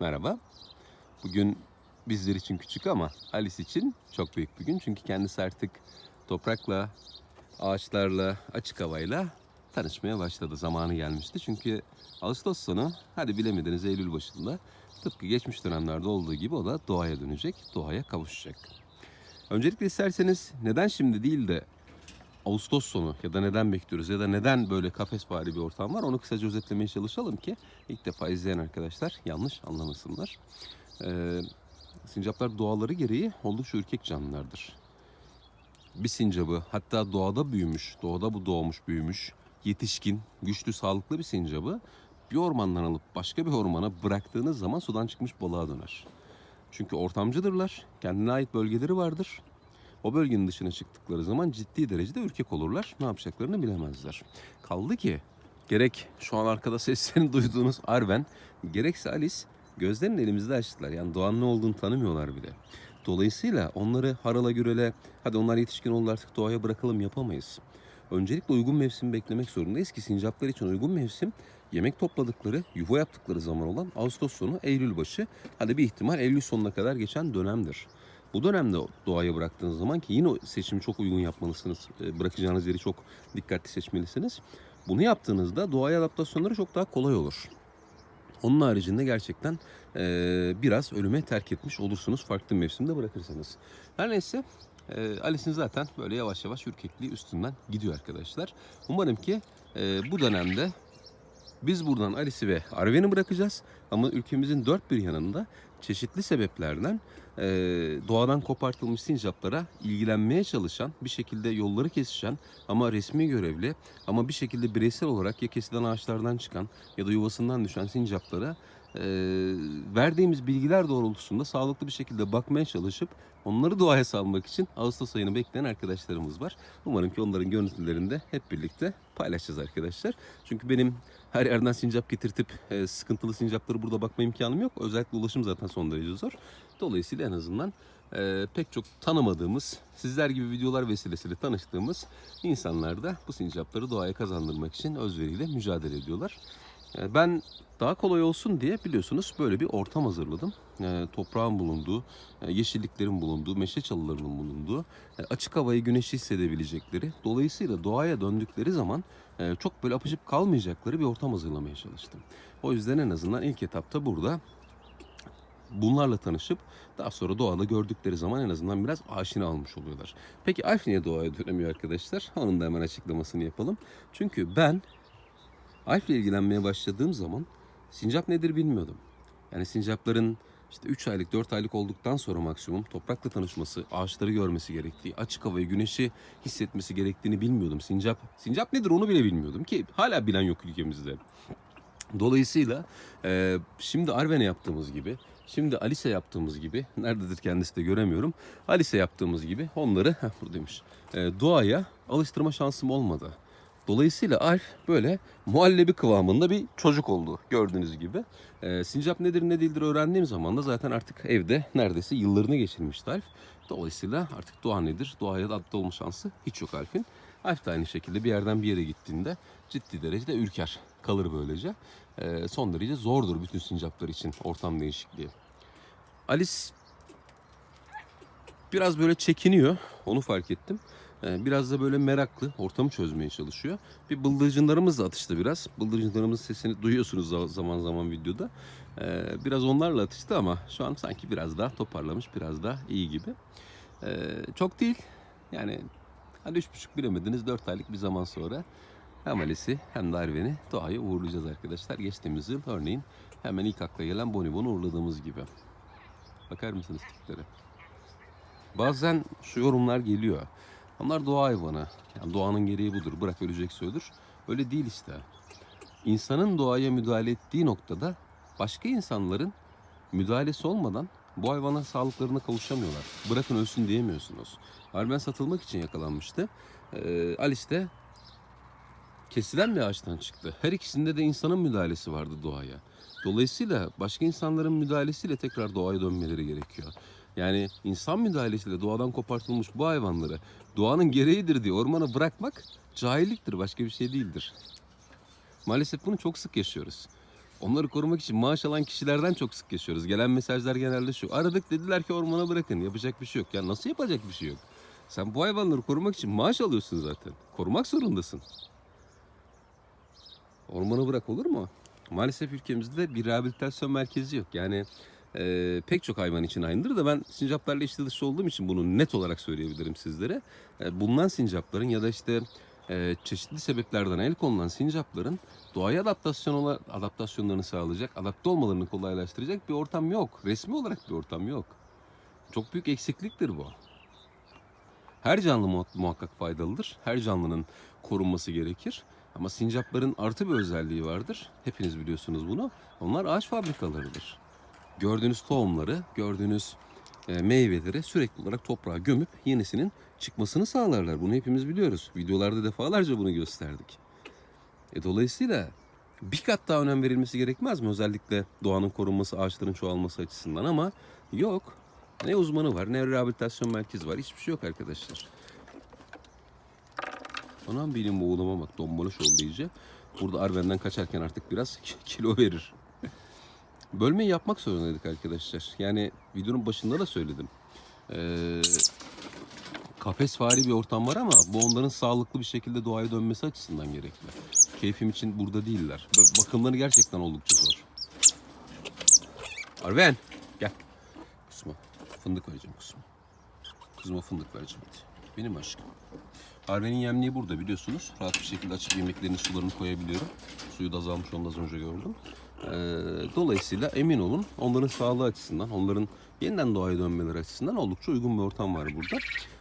merhaba. Bugün bizler için küçük ama Alice için çok büyük bir gün. Çünkü kendisi artık toprakla, ağaçlarla, açık havayla tanışmaya başladı. Zamanı gelmişti. Çünkü Ağustos sonu, hadi bilemediniz Eylül başında tıpkı geçmiş dönemlerde olduğu gibi o da doğaya dönecek, doğaya kavuşacak. Öncelikle isterseniz neden şimdi değil de Ağustos sonu ya da neden bekliyoruz ya da neden böyle kafesvari bir ortam var onu kısaca özetlemeye çalışalım ki ilk defa izleyen arkadaşlar yanlış anlamasınlar. Ee, sincaplar doğaları gereği oldukça ürkek canlılardır. Bir sincabı hatta doğada büyümüş, doğada bu doğmuş büyümüş, yetişkin, güçlü, sağlıklı bir sincabı bir ormandan alıp başka bir ormana bıraktığınız zaman sudan çıkmış balığa döner. Çünkü ortamcıdırlar, kendine ait bölgeleri vardır. O bölgenin dışına çıktıkları zaman ciddi derecede ürkek olurlar. Ne yapacaklarını bilemezler. Kaldı ki gerek şu an arkada seslerini duyduğunuz Arven, gerekse Alice gözlerini elimizde açtılar. Yani doğanın ne olduğunu tanımıyorlar bile. Dolayısıyla onları harala gürele, hadi onlar yetişkin oldu artık doğaya bırakalım yapamayız. Öncelikle uygun mevsimi beklemek zorundayız ki sincaplar için uygun mevsim yemek topladıkları, yuva yaptıkları zaman olan Ağustos sonu, Eylül başı. Hadi bir ihtimal Eylül sonuna kadar geçen dönemdir. Bu dönemde doğaya bıraktığınız zaman ki yine o seçimi çok uygun yapmalısınız. E, Bırakacağınız yeri çok dikkatli seçmelisiniz. Bunu yaptığınızda doğaya adaptasyonları çok daha kolay olur. Onun haricinde gerçekten e, biraz ölüme terk etmiş olursunuz farklı mevsimde bırakırsanız. Her neyse e, Alice'in zaten böyle yavaş yavaş ürkekliği üstünden gidiyor arkadaşlar. Umarım ki e, bu dönemde biz buradan Alice'i ve Arven'i bırakacağız. Ama ülkemizin dört bir yanında çeşitli sebeplerden e, doğadan kopartılmış sincaplara ilgilenmeye çalışan, bir şekilde yolları kesişen ama resmi görevli ama bir şekilde bireysel olarak ya kesilen ağaçlardan çıkan ya da yuvasından düşen sincaplara e, verdiğimiz bilgiler doğrultusunda sağlıklı bir şekilde bakmaya çalışıp onları doğaya salmak için Ağustos ayını bekleyen arkadaşlarımız var. Umarım ki onların görüntülerini hep birlikte paylaşacağız arkadaşlar. Çünkü benim her yerden sincap getirtip e, sıkıntılı sincapları burada bakma imkanım yok. Özellikle ulaşım zaten son derece zor. Dolayısıyla en azından e, pek çok tanımadığımız, sizler gibi videolar vesilesiyle tanıştığımız insanlar da bu sincapları doğaya kazandırmak için özveriyle mücadele ediyorlar. E, ben daha kolay olsun diye biliyorsunuz böyle bir ortam hazırladım. E, toprağın bulunduğu, e, yeşilliklerin bulunduğu, meşe çalılarının bulunduğu, e, açık havayı güneşi hissedebilecekleri, dolayısıyla doğaya döndükleri zaman e, çok böyle apışıp kalmayacakları bir ortam hazırlamaya çalıştım. O yüzden en azından ilk etapta burada bunlarla tanışıp daha sonra doğada gördükleri zaman en azından biraz aşina almış oluyorlar. Peki Alf niye doğaya dönemiyor arkadaşlar? Onun da hemen açıklamasını yapalım. Çünkü ben Alf'le ilgilenmeye başladığım zaman sincap nedir bilmiyordum. Yani sincapların işte 3 aylık 4 aylık olduktan sonra maksimum toprakla tanışması, ağaçları görmesi gerektiği, açık havayı, güneşi hissetmesi gerektiğini bilmiyordum. Sincap sincap nedir onu bile bilmiyordum ki hala bilen yok ülkemizde. Dolayısıyla e, şimdi Arven'e yaptığımız gibi, şimdi Alice yaptığımız gibi, nerededir kendisi de göremiyorum. Alice yaptığımız gibi onları, heh, buradaymış, e, doğaya alıştırma şansım olmadı. Dolayısıyla Alf böyle muhallebi kıvamında bir çocuk oldu gördüğünüz gibi. E, sincap nedir ne değildir öğrendiğim zaman da zaten artık evde neredeyse yıllarını geçirmişti Alf. Dolayısıyla artık doğa nedir, doğaya adapte olma şansı hiç yok Alf'in. Alf de aynı şekilde bir yerden bir yere gittiğinde ciddi derecede ürker, kalır böylece. Ee, son derece zordur bütün sincaplar için ortam değişikliği. Alice biraz böyle çekiniyor, onu fark ettim. Ee, biraz da böyle meraklı, ortamı çözmeye çalışıyor. Bir bıldırcınlarımız da atıştı biraz. Bıldırcınlarımızın sesini duyuyorsunuz za- zaman zaman videoda. Ee, biraz onlarla atıştı ama şu an sanki biraz daha toparlamış, biraz daha iyi gibi. Ee, çok değil, yani üç buçuk bilemediniz dört aylık bir zaman sonra hem Alice'i hem de Arven'i doğaya uğurlayacağız arkadaşlar. Geçtiğimiz yıl örneğin hemen ilk akla gelen Bonibon'u uğurladığımız gibi. Bakar mısınız tiplere? Bazen şu yorumlar geliyor. Onlar doğa hayvanı. Yani doğanın gereği budur. Bırak ölecekse ölür. Öyle değil işte. İnsanın doğaya müdahale ettiği noktada başka insanların müdahalesi olmadan bu hayvanlar sağlıklarına kavuşamıyorlar. Bırakın ölsün diyemiyorsunuz. Armen satılmak için yakalanmıştı. Ee, Alice de kesilen bir ağaçtan çıktı. Her ikisinde de insanın müdahalesi vardı doğaya. Dolayısıyla başka insanların müdahalesiyle tekrar doğaya dönmeleri gerekiyor. Yani insan müdahalesiyle doğadan kopartılmış bu hayvanları doğanın gereğidir diye ormana bırakmak cahilliktir, başka bir şey değildir. Maalesef bunu çok sık yaşıyoruz. Onları korumak için maaş alan kişilerden çok sık yaşıyoruz. Gelen mesajlar genelde şu. Aradık dediler ki ormana bırakın. Yapacak bir şey yok. Ya nasıl yapacak bir şey yok? Sen bu hayvanları korumak için maaş alıyorsun zaten. Korumak zorundasın. Ormanı bırak olur mu? Maalesef ülkemizde bir rehabilitasyon merkezi yok. Yani e, pek çok hayvan için aynıdır da ben sincaplarla içli dışlı olduğum için bunu net olarak söyleyebilirim sizlere. E, bulunan sincapların ya da işte e, çeşitli sebeplerden el konulan sincapların doğaya adaptasyon ola- adaptasyonlarını sağlayacak, adapte olmalarını kolaylaştıracak bir ortam yok. Resmi olarak bir ortam yok. Çok büyük eksikliktir bu. Her canlı mu- muhakkak faydalıdır. Her canlının korunması gerekir. Ama sincapların artı bir özelliği vardır. Hepiniz biliyorsunuz bunu. Onlar ağaç fabrikalarıdır. Gördüğünüz tohumları, gördüğünüz e, meyveleri sürekli olarak toprağa gömüp yenisinin çıkmasını sağlarlar. Bunu hepimiz biliyoruz. Videolarda defalarca bunu gösterdik. E, dolayısıyla bir kat daha önem verilmesi gerekmez mi? Özellikle doğanın korunması, ağaçların çoğalması açısından ama yok. Ne uzmanı var, ne rehabilitasyon merkezi var. Hiçbir şey yok arkadaşlar. Anam benim oğluma bak dombaloş oldu iyice. Burada Arven'den kaçarken artık biraz kilo verir. Bölmeyi yapmak zorundaydık arkadaşlar. Yani videonun başında da söyledim. Ee, kafesvari bir ortam var ama bu onların sağlıklı bir şekilde doğaya dönmesi açısından gerekli. Keyfim için burada değiller. Bak- Bakımları gerçekten oldukça zor. Arven gel. Kusma. Fındık vereceğim kusma. Kızıma fındık vereceğim. Benim aşkım. Harve'nin yemliği burada biliyorsunuz. Rahat bir şekilde açıp yemeklerini sularını koyabiliyorum. Suyu da azalmış onu da az önce gördüm. Ee, dolayısıyla emin olun onların sağlığı açısından, onların yeniden doğaya dönmeleri açısından oldukça uygun bir ortam var burada.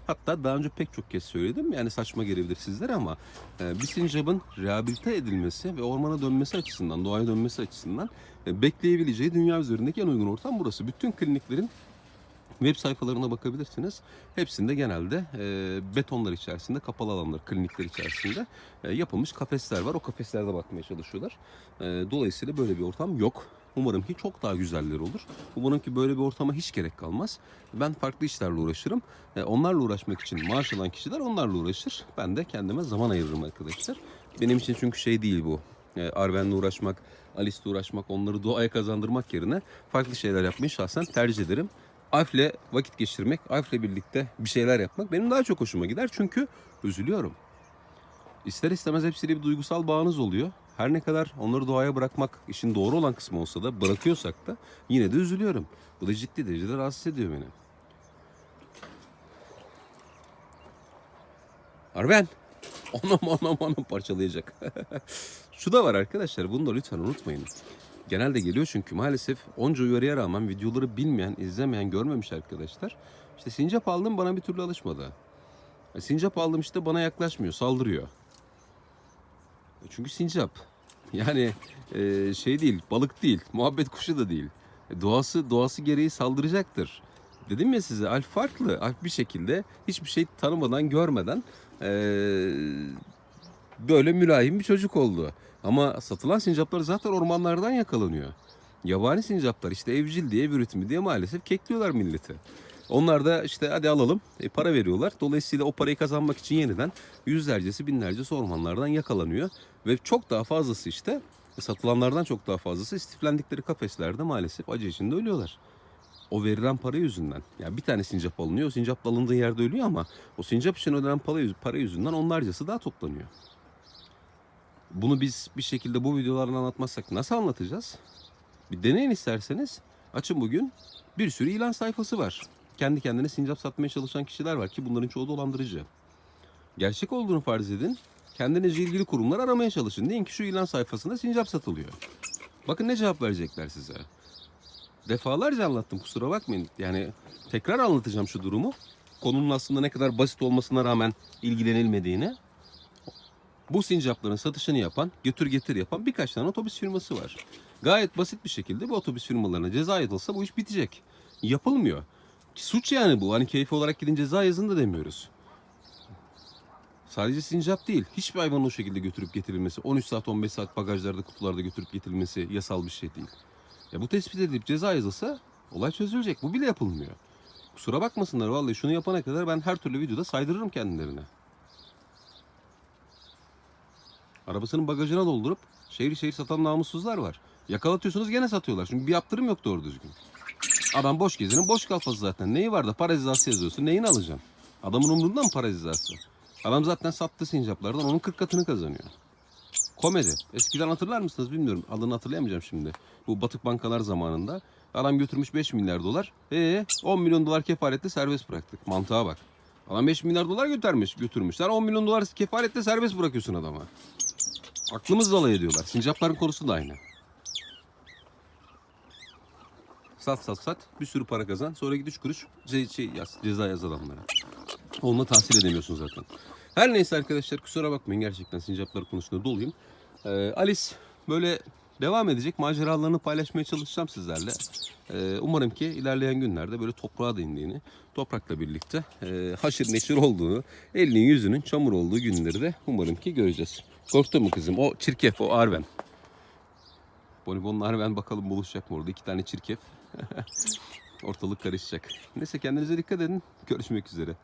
Hatta daha önce pek çok kez söyledim. Yani saçma gelebilir sizlere ama e, bir sincapın rehabilite edilmesi ve ormana dönmesi açısından, doğaya dönmesi açısından e, bekleyebileceği dünya üzerindeki en uygun ortam burası. Bütün kliniklerin Web sayfalarına bakabilirsiniz. Hepsinde genelde e, betonlar içerisinde, kapalı alanlar, klinikler içerisinde e, yapılmış kafesler var. O kafeslerde bakmaya çalışıyorlar. E, dolayısıyla böyle bir ortam yok. Umarım ki çok daha güzelleri olur. Umarım ki böyle bir ortama hiç gerek kalmaz. Ben farklı işlerle uğraşırım. E, onlarla uğraşmak için maaş alan kişiler onlarla uğraşır. Ben de kendime zaman ayırırım arkadaşlar. Benim için çünkü şey değil bu. E, Arven'le uğraşmak, Alice'le uğraşmak, onları doğaya kazandırmak yerine farklı şeyler yapmayı şahsen tercih ederim. Alf'le vakit geçirmek, Alf'le birlikte bir şeyler yapmak benim daha çok hoşuma gider. Çünkü üzülüyorum. İster istemez hepsiyle bir duygusal bağınız oluyor. Her ne kadar onları doğaya bırakmak işin doğru olan kısmı olsa da bırakıyorsak da yine de üzülüyorum. Bu da ciddi derecede rahatsız ediyor beni. Arven. Anam anam anam parçalayacak. Şu da var arkadaşlar bunu da lütfen unutmayın. Genelde geliyor çünkü maalesef onca uyarıya rağmen videoları bilmeyen, izlemeyen, görmemiş arkadaşlar. İşte sincap aldım bana bir türlü alışmadı. E, Sincap aldım işte bana yaklaşmıyor, saldırıyor. E, Çünkü sincap. Yani e, şey değil, balık değil, muhabbet kuşu da değil. E, Doğası doğası gereği saldıracaktır. Dedim ya size Alp farklı. Alp bir şekilde hiçbir şey tanımadan, görmeden e, böyle mülayim bir çocuk oldu. Ama satılan sincaplar zaten ormanlardan yakalanıyor. Yabani sincaplar işte evcil diye, üretimi diye maalesef kekliyorlar milleti. Onlar da işte hadi alalım e, para veriyorlar. Dolayısıyla o parayı kazanmak için yeniden yüzlercesi binlercesi ormanlardan yakalanıyor. Ve çok daha fazlası işte satılanlardan çok daha fazlası istiflendikleri kafeslerde maalesef acı içinde ölüyorlar. O verilen para yüzünden. Yani bir tane sincap alınıyor. O sincap alındığı yerde ölüyor ama o sincap için ödenen para yüzünden onlarcası daha toplanıyor. Bunu biz bir şekilde bu videolarla anlatmazsak nasıl anlatacağız? Bir deneyin isterseniz. Açın bugün bir sürü ilan sayfası var. Kendi kendine sincap satmaya çalışan kişiler var ki bunların çoğu dolandırıcı. Gerçek olduğunu farz edin. Kendinizle ilgili kurumlar aramaya çalışın. Deyin ki şu ilan sayfasında sincap satılıyor. Bakın ne cevap verecekler size. Defalarca anlattım kusura bakmayın. Yani tekrar anlatacağım şu durumu. Konunun aslında ne kadar basit olmasına rağmen ilgilenilmediğini. Bu sincapların satışını yapan, götür getir yapan birkaç tane otobüs firması var. Gayet basit bir şekilde bu otobüs firmalarına ceza yazılsa bu iş bitecek. Yapılmıyor. Suç yani bu. Hani keyfi olarak gidin ceza yazın da demiyoruz. Sadece sincap değil. Hiçbir hayvanın o şekilde götürüp getirilmesi, 13 saat 15 saat bagajlarda kutularda götürüp getirilmesi yasal bir şey değil. Ya bu tespit edilip ceza yazılsa olay çözülecek. Bu bile yapılmıyor. Kusura bakmasınlar vallahi şunu yapana kadar ben her türlü videoda saydırırım kendilerine. Arabasının bagajına doldurup şehir şehir satan namussuzlar var. Yakalatıyorsunuz gene satıyorlar. Çünkü bir yaptırım yok doğru düzgün. Adam boş gezinin boş kafası zaten. Neyi var da para cezası yazıyorsun. Neyini alacaksın? Adamın umurunda mı para cezası? Adam zaten sattı sincaplardan onun 40 katını kazanıyor. Komedi. Eskiden hatırlar mısınız bilmiyorum. Adını hatırlayamayacağım şimdi. Bu batık bankalar zamanında. Adam götürmüş 5 milyar dolar. Ee 10 milyon dolar kefaletle serbest bıraktık. Mantığa bak. Adam 5 milyar dolar götürmüş, götürmüşler. 10 milyon dolar kefaletle serbest bırakıyorsun adama. Aklımız alay ediyorlar. Sincapların konusu da aynı. Sat sat sat. Bir sürü para kazan. Sonra git 3 kuruş ce- şey yaz, ceza yaz adamlara. Onunla tahsil edemiyorsun zaten. Her neyse arkadaşlar kusura bakmayın gerçekten sincaplar konusunda doluyum. Ee, Alice böyle devam edecek maceralarını paylaşmaya çalışacağım sizlerle. Ee, umarım ki ilerleyen günlerde böyle toprağa da indiğini, toprakla birlikte e, haşır neşir olduğunu, elinin yüzünün çamur olduğu günleri de umarım ki göreceğiz. Korktun mu kızım? O çirkef, o Arven. Bonibonla Arven bakalım buluşacak mı orada? İki tane çirkef. Ortalık karışacak. Neyse kendinize dikkat edin. Görüşmek üzere.